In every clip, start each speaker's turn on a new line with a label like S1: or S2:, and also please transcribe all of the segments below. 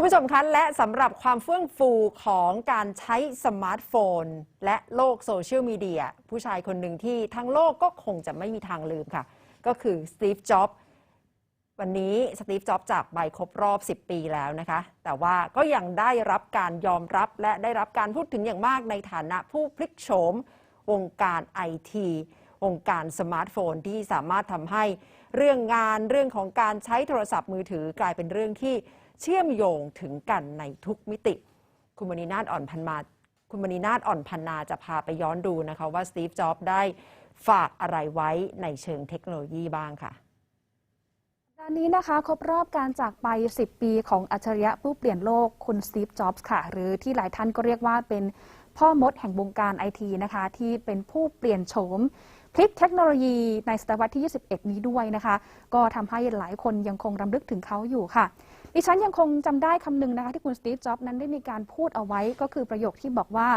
S1: คุณผู้ชมคะและสำหรับความเฟื่องฟูของการใช้สมาร์ทโฟน และโลกโซเชียลมีเดียผู้ชายคนหนึ่งที่ทั้งโลกก็คงจะไม่มีทางลืมค่ะ ก็คือสตีฟจ็อบส์วันนี้สตีฟจ็อบส์จากใบครบรอบ 10 ปีแล้วนะคะ แต่ว่าก็ยังได้รับการยอมรับและได้รับการพูดถึงอย่างมากในฐานะผู้พลิกโฉมวงการไอที วงค์การสมาร์ทโฟนที่สามารถทำให้เรื่องงานเรื่องของการใช้โทรศัพท์มือถือกลายเป็นเรื่องที่เชื่อมโยงถึงกันในทุกมิติ คุณมณีนาฏอ่อนพันมา คุณมณีนาฏอ่อนพันนาจะพาไปย้อนดูนะคะว่าสตีฟ จ็อบส์ได้ฝากอะไรไว้ในเชิงเทคโนโลยีบ้างค่ะ
S2: สัปดาห์นี้นะคะครบรอบการจากไป 10 ปีของอัจฉริยะผู้เปลี่ยนโลกคุณสตีฟ จ็อบส์ค่ะ หรือที่หลายท่านก็เรียกว่าเป็นพ่อมดแห่งวงการไอทีนะคะ ที่เป็นผู้เปลี่ยนโฉม ลิกเทคโนโลยีในศตวรรษที่ 21 นี้ด้วยนะคะ ก็ทำให้หลายคนยังคงรำลึกถึงเขาอยู่ค่ะดิฉันยังคงจำได้คำหนึ่งนะคะที่คุณสตีฟ จ็อบนั้นได้มีการพูดเอาไว้ก็คือประโยคที่บอกว่า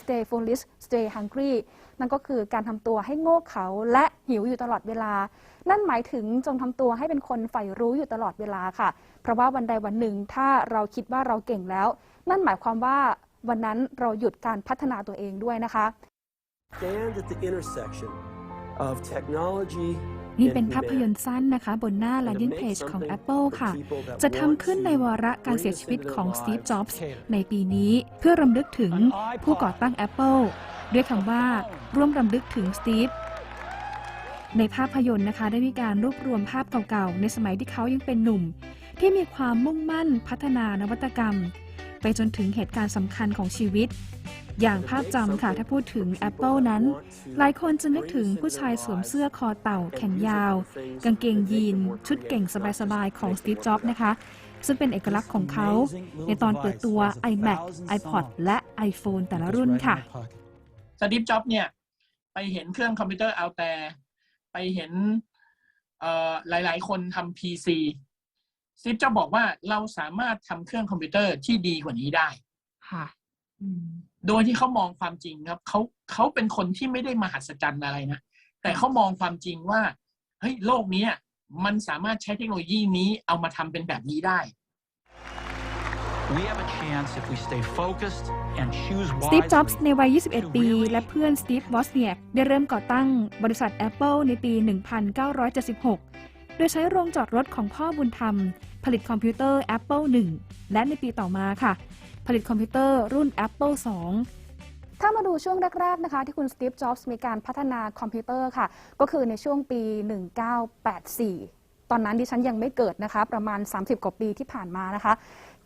S2: stay foolish stay hungry นั่นก็คือการทำตัวให้โง่เขาและหิวอยู่ตลอดเวลา นั่นหมายถึงจงทำตัวให้เป็นคนใฝ่รู้อยู่ตลอดเวลาค่ะ เพราะว่าวันใดวันหนึ่งถ้าเราคิดว่าเราเก่งแล้ว นั่นหมายความว่าวันนั้นเราหยุดการพัฒนาตัวเองด้วยนะคะ
S3: stand at the intersection
S4: นี่เป็นภาพยนตร์สั้นนะคะ บนหน้า landing page ของ Apple ค่ะ จะทำขึ้นในวาระการเสียชีวิตของ Steve Jobs ในปีนี้เพื่อรำลึกถึงผู้ก่อตั้ง Apple ด้วยคำว่าร่วมรำลึกถึง Steve ในภาพยนตร์นะคะได้มีการรวบรวมภาพเก่าๆ ในสมัยที่เขายังเป็นหนุ่ม ที่มีความมุ่งมั่นพัฒนานวัตกรรม ไปจนถึงเหตุการณ์สำคัญของชีวิต อย่างภาพจำค่ะถ้าพูดถึง Apple นั้น หลายคนจะนึกถึงผู้ชายสวมเสื้อคอเต่าแขนยาว กางเกงยีน ชุดเก่งสบายๆ ของ Steve Jobs นะคะ ซึ่งเป็นเอกลักษณ์ของเขา ในตอนเปิดตัว iMac iPod และ iPhone แต่ละรุ่นค่ะ
S5: สตีฟจ็อบส์เนี่ยไปเห็นเครื่องคอมพิวเตอร์เอาแต่ไปเห็นเอ่อหลายๆ คนทำ PC สตีฟจ็อบส์บอกว่าเราสามารถทำเครื่องคอมพิวเตอร์ที่ดีกว่านี้ได้
S4: ค่ะ
S5: โดยที่เขามองความจริงครับเขาเขาเป็นคนที่ไม่ได้มหัศจรรย์อะไรนะ แต่เขามองความจริงว่าเฮ้ยโลกเนี้ยมันสามารถใช้เทคโนโลยีนี้เอามาทำเป็นแบบนี้ได้
S6: We have a chance if we stay focused and choose
S4: สตีฟ
S6: wisely
S4: จ็อบส์ในวัย 21
S6: to
S4: ปี
S6: really
S4: และเพื่อนสตีฟ วอสเนียกได้เริ่มก่อตั้งบริษัท Apple ในปี 1976 โดยใช้โรงจอดรถของพ่อบุญธรรม ผลิตคอมพิวเตอร์ Apple 1 และในปีต่อมาค่ะ ผลิตคอมพิวเตอร์รุ่น Apple 2
S2: ถ้ามาดูช่วงแรก ๆ นะคะ ที่คุณสตีฟ จ็อบส์มีการพัฒนาคอมพิวเตอร์ค่ะ ก็คือในช่วงปี 1984 ตอนนั้นดิฉันยังไม่เกิดนะคะ ประมาณ 30 กว่าปีที่ผ่านมานะคะ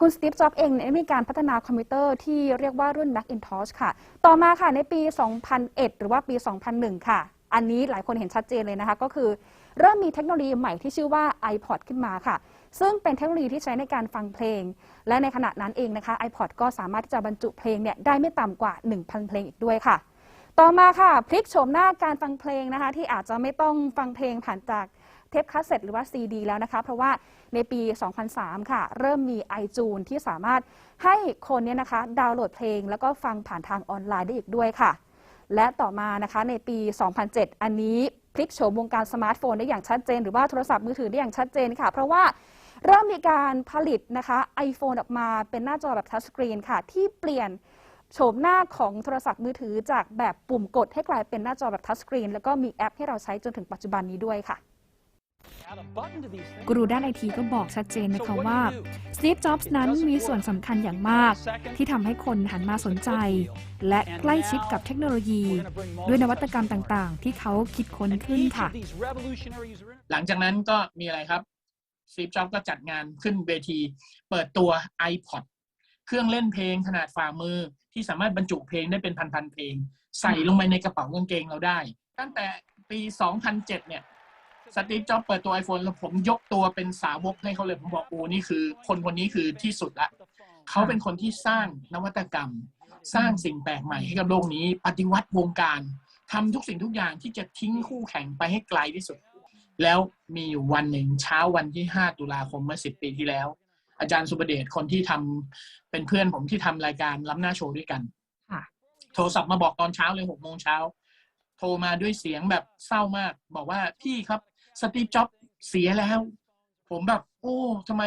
S2: คุณสตีฟ จ็อบส์เองเนี่ยได้มีการพัฒนาคอมพิวเตอร์ที่เรียกว่ารุ่น Macintosh ค่ะ ต่อมาค่ะในปี 2001 หรือว่าปี 2001 ค่ะ อันนี้หลายคนเห็นชัดเจนเลยนะคะ ก็คือเริ่มมีเทคโนโลยีใหม่ที่ชื่อว่า iPod ขึ้นมาค่ะ ซึ่งเป็นเทคโนโลยีที่ใช้ในการฟังเพลง และในขณะนั้นเองนะคะ iPod ก็สามารถที่จะบรรจุเพลงเนี่ยได้ไม่ต่ำกว่า 1,000 เพลงอีกด้วยค่ะ ต่อมาค่ะ พลิกโฉมหน้าการฟังเพลงนะคะ ที่อาจจะไม่ต้องฟังเพลงผ่านจากเทปคาสเซ็ตหรือว่าซีดีแล้วนะคะ เพราะว่าในปี 2003 ค่ะ เริ่มมี iTunes ที่สามารถให้คนเนี่ยนะคะดาวน์โหลดเพลง แล้วก็ฟังผ่านทางออนไลน์ได้อีกด้วยค่ะ และต่อมานะคะในปี 2007 อันนี้พลิกโฉมวงการสมาร์ทโฟนได้อย่างชัดเจน หรือว่าโทรศัพท์มือถือได้อย่างชัดเจนค่ะ เพราะว่าเริ่มมีการผลิตนะคะ iPhone ออกมาเป็นหน้าจอแบบทัชสกรีนค่ะ ที่เปลี่ยนโฉมหน้าของโทรศัพท์มือถือจากแบบปุ่มกดให้กลายเป็นหน้าจอแบบทัชสกรีนแล้วก็มีแอปให้เราใช้จนถึงปัจจุบันนี้ด้วยค่ะ
S4: กรูด้านไอทีก็บอกชัดเจนนะคะว่าสตีฟ จ็อบส์นั้นมีส่วนสำคัญอย่างมาก ที่ทำให้คนหันมาสนใจ และใกล้ชิดกับเทคโนโลยี ด้วยนวัตกรรมต่างๆ ที่เขาคิดค้นขึ้นค่ะ
S5: หลังจากนั้นก็มีอะไรครับสตีฟ จ็อบส์ก็จัดงานขึ้นเวที เปิดตัว iPod เครื่องเล่นเพลงขนาดฝ่ามือที่สามารถบรรจุเพลงได้เป็นพันๆเพลง ใส่ลงไปในกระเป๋ากางเกงเราได้ ตั้งแต่ปี 2007 เนี่ย สตีฟจ็อบเปิดตัว iPhone แล้วผมยกตัวเป็นสาวกให้เขาเลย ผมบอกโอ้นี่คือ คนคนนี้คือที่สุดละเขาเป็นคนที่สร้างนวัตกรรม สร้างสิ่งแปลกใหม่ให้กับโลกนี้ ปฏิวัติวงการทำทุกสิ่งทุกอย่างที่จะทิ้งคู่แข่งไปให้ไกลที่สุด แล้วมีอยู่วันหนึ่งเช้าวันที่ 5 ตุลาคมเมื่อ 10 ปีที่แล้ว อาจารย์สุประเดชคนที่ทำเป็นเพื่อนผมที่ทำรายการล้ำหน้าโชว์ด้วยกัน
S4: ค่ะ
S5: โทรศัพท์มาบอกตอนเช้าเลย6โมงเช้าโทรมาด้วยเสียงแบบเศร้ามาก บอกว่าพี่ครับ สตีฟจ็อบส์เสียแล้ว ผมแบบ โอ้ทำไม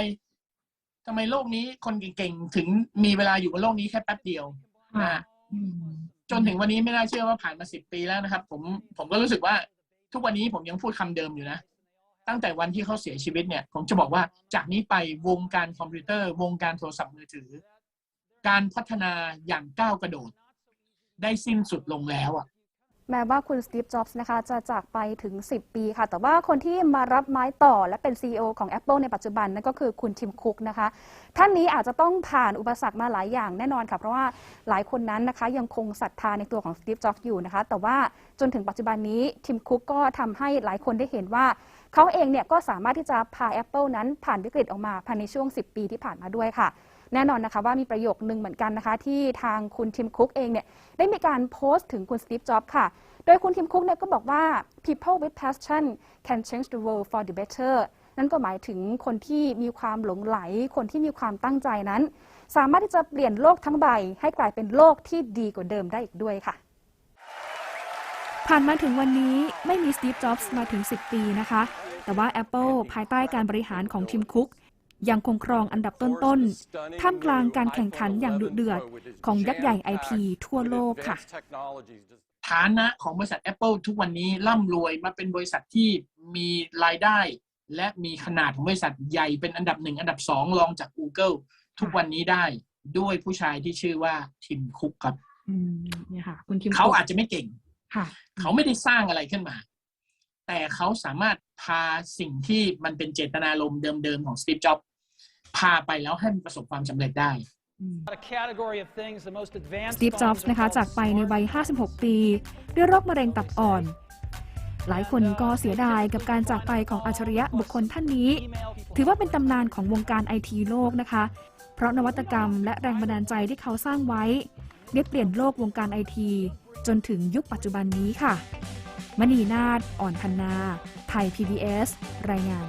S5: ทำไมโลกนี้คนเก่งๆ ถึงมีเวลาอยู่บนโลกนี้แค่แป๊บเดียวนะฮะ
S1: อืม
S5: จนถึงวันนี้ไม่น่าเชื่อว่าผ่านมาสิบปีแล้วนะครับ ผมผมก็รู้สึกว่า ทุกวันนี้ผมยังพูดคำเดิมอยู่นะ ตั้งแต่วันที่เขาเสียชีวิตเนี่ย ผมจะบอกว่าจากนี้ไปวงการคอมพิวเตอร์ วงการโทรศัพท์มือถือ การพัฒนาอย่างก้าวกระโดด ได้สิ้นสุดลงแล้วอะ
S2: แม้ว่าคุณสตีฟ จ็อบส์นะคะจะจากไปถึง 10 ปีค่ะ แต่ว่าคนที่มารับไม้ต่อและเป็น CEO ของ Apple ในปัจจุบันนั่นก็คือคุณทิมคุกนะคะ ท่านนี้อาจจะต้องผ่านอุปสรรคมาหลายอย่างแน่นอนค่ะ เพราะว่าหลายคนนั้นนะคะยังคงศรัทธาในตัวของสตีฟ จ็อบส์อยู่นะคะ แต่ว่าจนถึงปัจจุบันนี้ทิมคุกก็ทำให้หลายคนได้เห็นว่า เขาเองเนี่ยก็สามารถที่จะพา Apple นั้นผ่านวิกฤตออกมาภายในช่วง 10 ปีที่ผ่านมาด้วยค่ะ แน่นอนนะคะว่ามีประโยคนึงเหมือนกันนะคะ ที่ทางคุณทิมคุกเองเนี่ยได้มีการโพสต์ถึงคุณสตีฟจ็อบส์ค่ะ โดยคุณทิมคุกเนี่ยก็บอกว่า people with passion can change the world for the better นั่นก็หมายถึงคนที่มีความหลงไหล คนที่มีความตั้งใจนั้น สามารถที่จะเปลี่ยนโลกทั้งใบ ให้กลายเป็นโลกที่ดีกว่าเดิมได้อีกด้วยค่ะ
S4: ผ่านมาถึงวันนี้ไม่มีสตีฟจ็อบส์มาถึง 10 ปีนะคะ แต่ว่า Apple ภายใต้การบริหารของทิมคุก ยังคงครองอันดับต้นๆ ท่ามกลางการแข่งขันอย่างดุเดือดของยักษ์ใหญ่ไอทีทั่วโลกค่ะ
S5: ฐานะของบริษัท Apple ทุกวันนี้ร่ำรวยมาเป็นบริษัทที่มีรายได้ และมีขนาดของบริษัทใหญ่เป็นอันดับหนึ่งอันดับสองรองจาก Google ทุกวันนี้ได้ด้วยผู้ชายที่ชื่อว่าทิมคุกครับ
S1: อืมเนี่ยค่ะคุณทิม
S5: เขา
S1: คุก
S5: อาจจะไม่เก่ง
S1: ค่ะ
S5: เขาไม่ได้สร้างอะไรขึ้นมา แต่เขาสามารถพาสิ่งที่มันเป็นเจตนารมณ์เดิมๆของสตีฟจ็อบส์ พาไปแล้วให้มันประสบความสำเร็จได้
S4: สตีฟ จ็อบส์นะคะจากไปในวัย 56 ปี ด้วยโรคมะเร็งตับอ่อน หลายคนก็เสียดายกับการจากไปของอัจฉริยะบุคคลท่านนี้ ถือว่าเป็นตำนานของวงการไอทีโลกนะคะ เพราะนวัตกรรมและแรงบันดาลใจที่เขาสร้างไว้ได้เปลี่ยนโลกวงการไอที จนถึงยุคปัจจุบันนี้ค่ะ มณีนาฏอ่อนพันนา ไทย PBS รายงาน